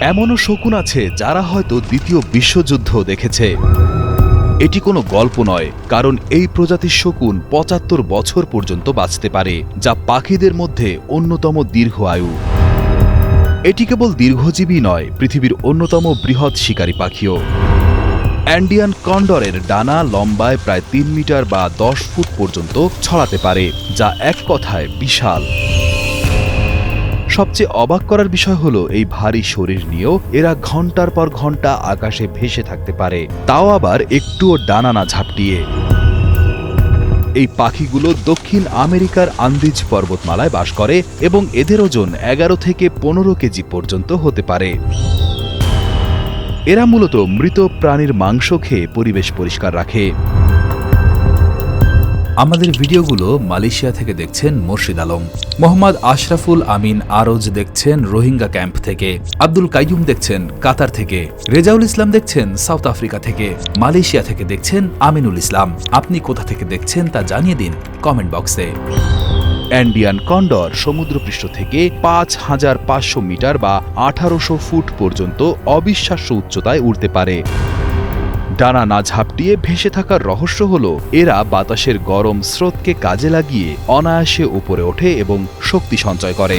এমনও শকুন আছে যারা হয়তো দ্বিতীয় বিশ্বযুদ্ধ দেখেছে। এটি কোনো গল্প নয়, কারণ এই প্রজাতির শকুন পঁচাত্তর বছর পর্যন্ত বাঁচতে পারে, যা পাখিদের মধ্যে অন্যতম দীর্ঘ আয়ু। এটি কেবল দীর্ঘজীবী নয়, পৃথিবীর অন্যতম বৃহৎ শিকারী পাখিও। অ্যান্ডিয়ান কন্ডরের ডানা লম্বায় প্রায় তিন মিটার বা দশ ফুট পর্যন্ত ছড়াতে পারে, যা এক কথায় বিশাল। সবচেয়ে অবাক করার বিষয় হলো, এই ভারী শরীর নিয়েও এরা ঘণ্টার পর ঘণ্টা আকাশে ভেসে থাকতে পারে। তাও আবার একটুও ডানা না ঝাপটিয়ে। এই পাখিগুলো দক্ষিণ আমেরিকার আন্দিজ পর্বতমালায় বাস করে এবং এদের ওজন এগারো থেকে পনেরো কেজি পর্যন্ত হতে পারে। এরা মূলত মৃত প্রাণীর মাংস খেয়ে পরিবেশ পরিষ্কার রাখে। আমাদের ভিডিওগুলো মালয়েশিয়া থেকে দেখছেন মোর্শিদ আলম। মোহাম্মদ আশরাফুল আমিন আরজ দেখছেন রোহিঙ্গা ক্যাম্প থেকে। আব্দুল কাইয়ুম দেখছেন কাতার থেকে। রেজাউল ইসলাম দেখছেন সাউথ আফ্রিকা থেকে। মালয়েশিয়া থেকে দেখছেন আমিনুল ইসলাম। আপনি কোথা থেকে দেখছেন তা জানিয়ে দিন কমেন্ট বক্সে। অ্যান্ডিয়ান কন্ডর সমুদ্রপৃষ্ঠ থেকে পাঁচ হাজার পাঁচশো মিটার বা আঠারোশো ফুট পর্যন্ত অবিশ্বাস্য উচ্চতায় উড়তে পারে। ডানা না ঝাপটিয়ে ভেসে থাকার রহস্য হল, এরা বাতাসের গরম স্রোতকে কাজে লাগিয়ে অনায়াসে উপরে ওঠে এবং শক্তি সঞ্চয় করে।